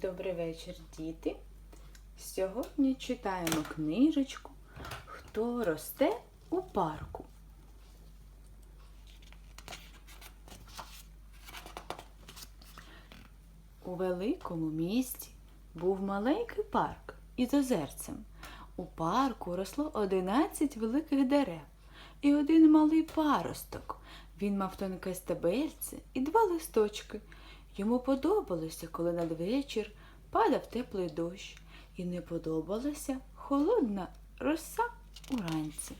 Добрий вечір, діти. Сьогодні читаємо книжечку Хто росте у парку. У великому місті був маленький парк із озерцем. У парку росло 11 великих дерев і один малий паросток. Він мав тонке стебельце і два листочки. Йому подобалося, коли надвечір падав теплий дощ, і не подобалася холодна роса уранці.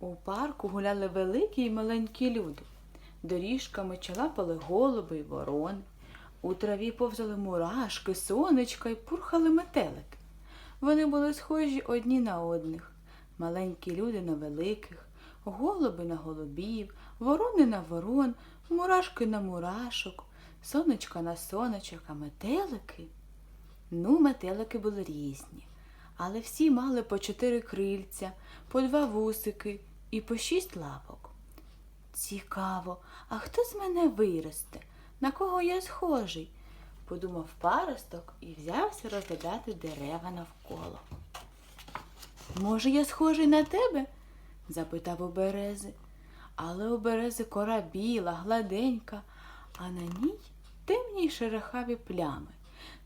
У парку гуляли великі й маленькі люди. Доріжками чалапали голуби й ворони. У траві повзали мурашки, сонечка й пурхали метелики. Вони були схожі одні на одних. Маленькі люди на великих, голуби на голубів, ворони на ворон, мурашки на мурашок, сонечка на сонечок, а метелики. Ну, метелики були різні, але всі мали по чотири крильця, по два вусики і по шість лапок. Цікаво, а хто з мене виросте? На кого я схожий? подумав паросток і взявся розглядати дерева навколо. Може, я схожий на тебе? запитав у берези. Але у берези кора біла, гладенька, а на ній темні й шерохаві плями.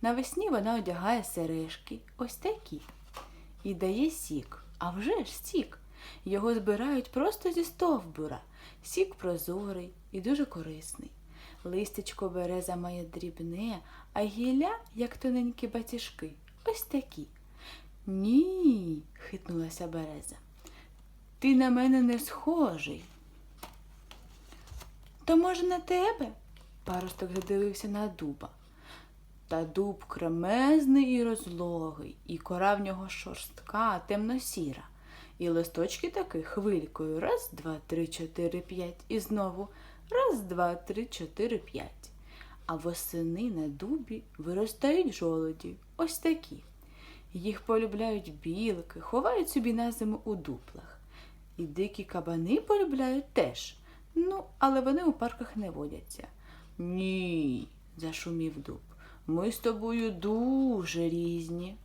Навесні вона одягає сережки, ось такі, і дає сік, а вже ж сік. Його збирають просто зі стовбура. Сік прозорий і дуже корисний. Листечко береза має дрібне, а гілля, як тоненькі батіжки, ось такі. Ні, хитнулася береза. Ти на мене не схожий. То, може, на тебе? Паросток задивився на дуба. Та дуб кремезний і розлогий, і кора в нього шорстка, темно-сіра, і листочки таки хвилькою раз, два, три, чотири, п'ять, і знову раз, два, три, чотири, п'ять. А восени на дубі виростають жолоді, ось такі. Їх полюбляють білки, ховають собі на зиму у дуплах. І дикі кабани полюбляють теж. Ну, але вони у парках не водяться. Ні, зашумів дуб. Ми з тобою дуже різні.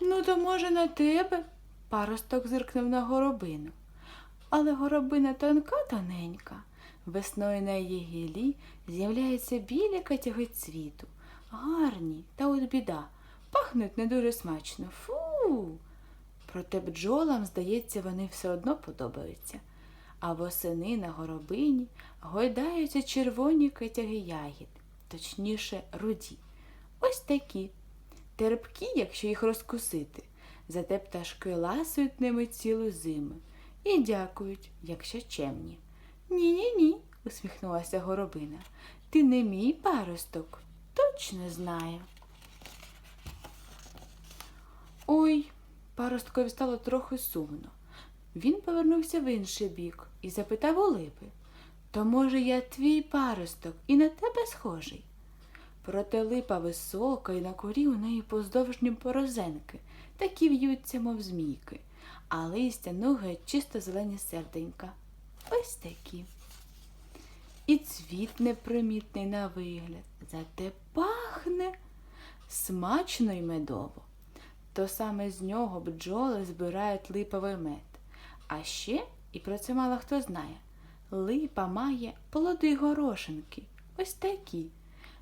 Ну, то, може, на тебе? Паросток зиркнув на горобину. Але горобина тонка тоненька. Весною на її гілі з'являються білі катяги цвіту. Гарні, та от біда. Пахнуть не дуже смачно. Фу. Проте бджолам, здається, вони все одно подобаються. А восени на горобині гойдаються червоні китяги ягід, точніше, руді. Ось такі. Терпкі, якщо їх розкусити. Зате пташки ласують ними цілу зиму і дякують, якщо чемні. Ні-ні ні, усміхнулася горобина. Ти не мій паросток, точно знаю. Ой, паросткові стало трохи сумно. Він повернувся в інший бік і запитав у липи То, може, я твій паросток і на тебе схожий? Проте липа висока, і на корі у неї поздовжні порозенки, такі в'ються, мов змійки, а листя ноги чисто зелені серденька. Ось такі. І цвіт непримітний на вигляд, зате пахне смачно й медово. То саме з нього бджоли збирають липовий мед. А ще, і про це мало хто знає, липа має плоди горошинки, ось такі.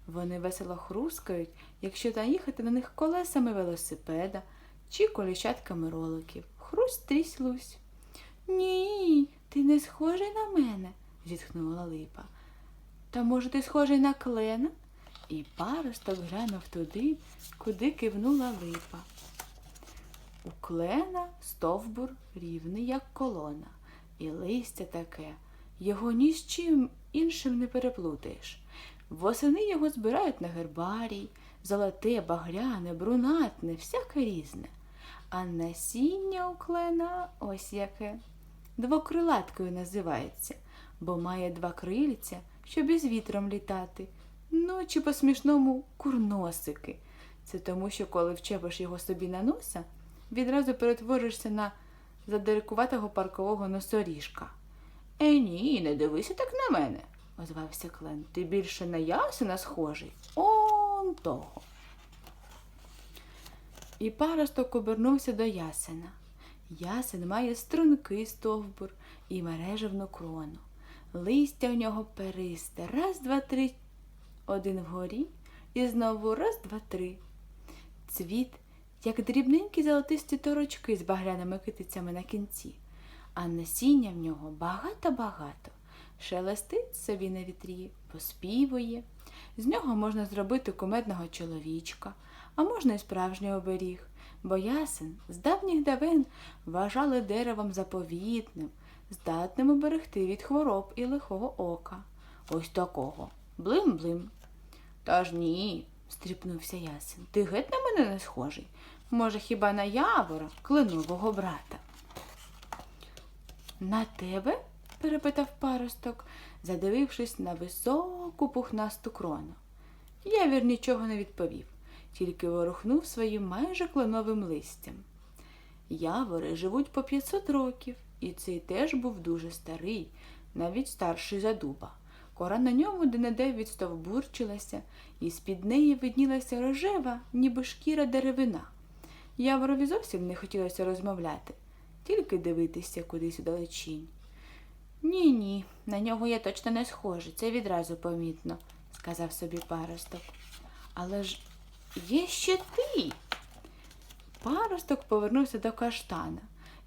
Вони весело хрускають, якщо наїхати на них колесами велосипеда чи коліщатками роликів. Хрусть трісь лусь. Ні, ти не схожий на мене, зітхнула липа. Та, може, ти схожий на клена? І паросток глянув туди, куди кивнула липа. У клена стовбур рівний, як колона, і листя таке, його ні з чим іншим не переплутаєш. Восени його збирають на гербарій, золоте, багряне, брунатне, всяке різне. А насіння у клена ось яке. Двокрилаткою називається, бо має два крильця, щоб із вітром літати. Ну, чи по-смішному курносики. Це тому, що коли вчепиш його собі на носа, відразу перетворишся на задирикуватого паркового носоріжка. Е, ні, не дивися так на мене, озвався Клен. Ти більше на ясена схожий. Он того. І паросток обернувся до ясена. Ясен має стрункий стовбур і мережевну крону. Листя в нього перисте. Раз, два, три. Один вгорі і знову раз, два, три. Цвіт, як дрібненькі золотисті торочки з багряними китицями на кінці, а насіння в нього багато-багато. Шелестить собі на вітрі, поспівує. З нього можна зробити кумедного чоловічка, а можна і справжній оберіг, бо ясен з давніх давен вважали деревом заповітним, здатним оберегти від хвороб і лихого ока. Ось такого. Блим-блим. Та ж ні, стріпнувся ясен. Ти геть на мене не схожий. Може, хіба на явора, кленового брата? На тебе? перепитав паросток, задивившись на високу пухнасту крону. Явір нічого не відповів, тільки ворухнув своїм майже кленовим листям. Явори живуть по 500 років, і цей теж був дуже старий, навіть старший за дуба. Кора на ньому де-не-де відстовбурчилася, і з-під неї виднілася рожева, ніби шкіра деревина. Яворові зовсім не хотілося розмовляти, тільки дивитися кудись удалечінь. Ні, ні, на нього я точно не схожий, це відразу помітно, сказав собі паросток. Але ж є ще ти. Паросток повернувся до каштана,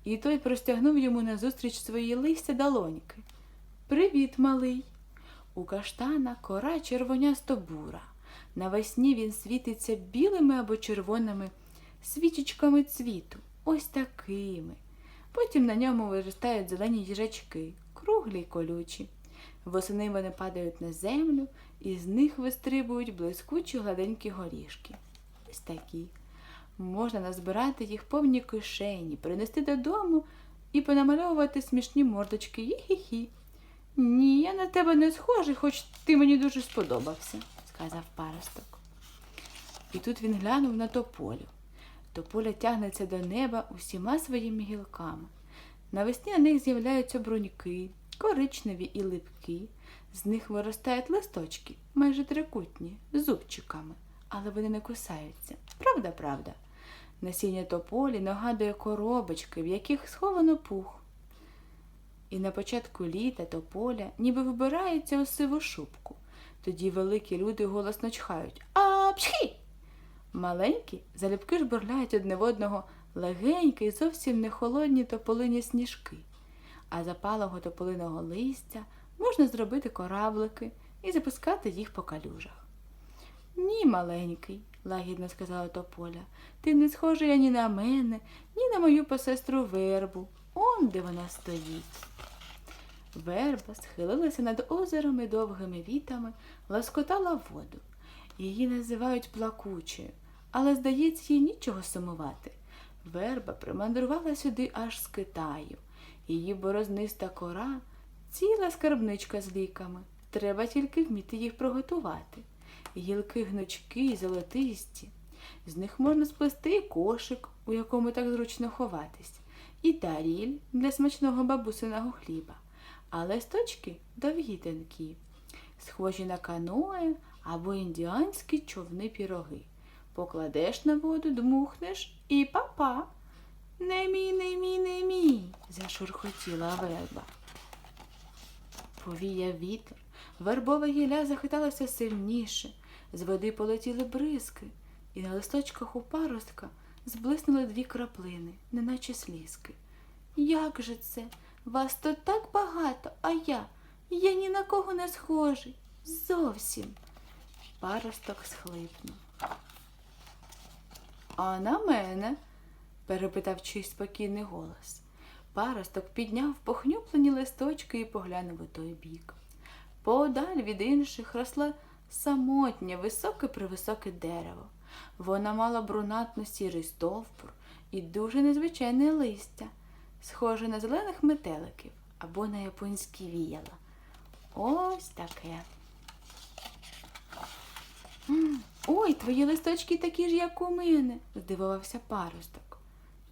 і той простягнув йому назустріч свої листя долоньки. Привіт, малий. У каштана кора червонясто бура. Навесні він світиться білими або червоними свічечками цвіту, ось такими. Потім на ньому виростають зелені їжачки, круглі й колючі. Восени вони падають на землю, і з них вистрибують блискучі гладенькі горішки. Ось такі. Можна назбирати їх повні кишені, принести додому і понамальовувати смішні мордочки. Ї-хі-хі. Ні, я на тебе не схожий, хоч ти мені дуже сподобався, сказав паросток. І тут він глянув на тополю. Тополя тягнеться до неба усіма своїми гілками. Навесні на них з'являються бруньки, коричневі і липкі. З них виростають листочки, майже трикутні, з зубчиками, але вони не кусаються. Правда, правда. Насіння тополі нагадує коробочки, в яких сховано пух. І на початку літа тополя ніби вбирається у сиву шубку. Тоді великі люди голосно чхають А пшхі! Маленькі залюбки жбурляють одне в одного легенькі і зовсім не холодні тополині сніжки, а запалого тополиного листя можна зробити кораблики і запускати їх по калюжах. Ні, маленький, лагідно сказала тополя, ти не схожий ані на мене, ні на мою посестру вербу. Он де вона стоїть. Верба схилилася над озером і довгими вітами, ласкотала воду. Її називають плакучою, але, здається, їй нічого сумувати. Верба примандрувала сюди аж з Китаю. Її борозниста кора ціла скарбничка з ліками. Треба тільки вміти їх приготувати. Гілки гнучки й золотисті. З них можна сплести і кошик, у якому так зручно ховатись, і таріль для смачного бабусиного хліба, а листочки довгі тонкі, схожі на каное або індіанські човни піроги. Покладеш на воду, дмухнеш і папа. Не мій, не мій, не мій, зашурхотіла верба. Повіяв вітер, вербова гілля захиталася сильніше, з води полетіли бризки, і на листочках у паростка зблиснули дві краплини, неначе слізки. Як же це? Вас тут так багато, а я? Я ні на кого не схожий. Зовсім. Паросток схлипнув. А на мене? перепитав чийсь спокійний голос. Паросток підняв похнюплені листочки і поглянув у той бік. Поодаль від інших росло самотнє, високе привисоке дерево. Вона мала брунатно сірий стовбур і дуже незвичайне листя, схоже на зелених метеликів або на японські віяла. Ось таке. «М, Ой, твої листочки такі ж, як у мене, здивувався паросток.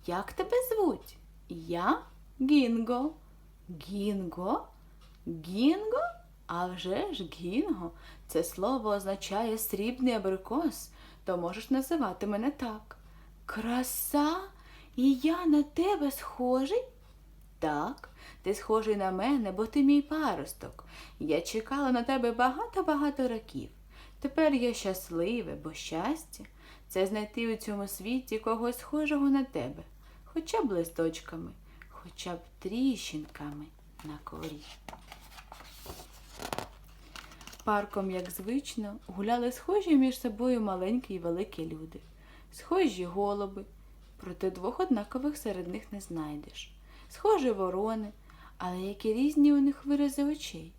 Як тебе звуть? Я Гінго. Гінго? Гінго? А вже ж гінго, це слово означає срібний абрикос, то можеш називати мене так. Краса, і я на тебе схожий? Так, ти схожий на мене, бо ти мій паросток. Я чекала на тебе багато-багато років. Тепер я щасливе, бо щастя це знайти у цьому світі когось схожого на тебе, хоча б листочками, хоча б тріщинками на корі. Парком, як звично, гуляли схожі між собою маленькі й великі люди, схожі голуби, проте двох однакових серед них не знайдеш. Схожі ворони, але які різні у них вирази очей,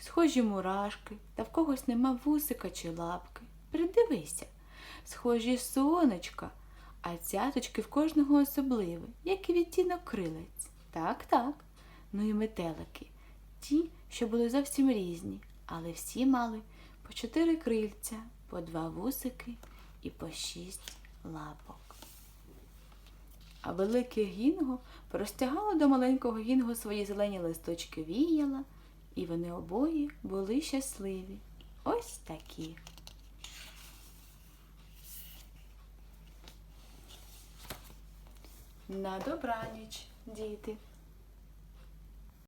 схожі мурашки, та в когось нема вусика чи лапки. Придивися, схожі сонечка, а цяточки в кожного особливі, як і відтінок крилець. Так, так. Ну і метелики, ті, що були зовсім різні, але всі мали по чотири крильця, по два вусики і по шість лапок. А велике гінго простягало до маленького гінго свої зелені листочки віяла, і вони обоє були щасливі. Ось такі. На добраніч, діти.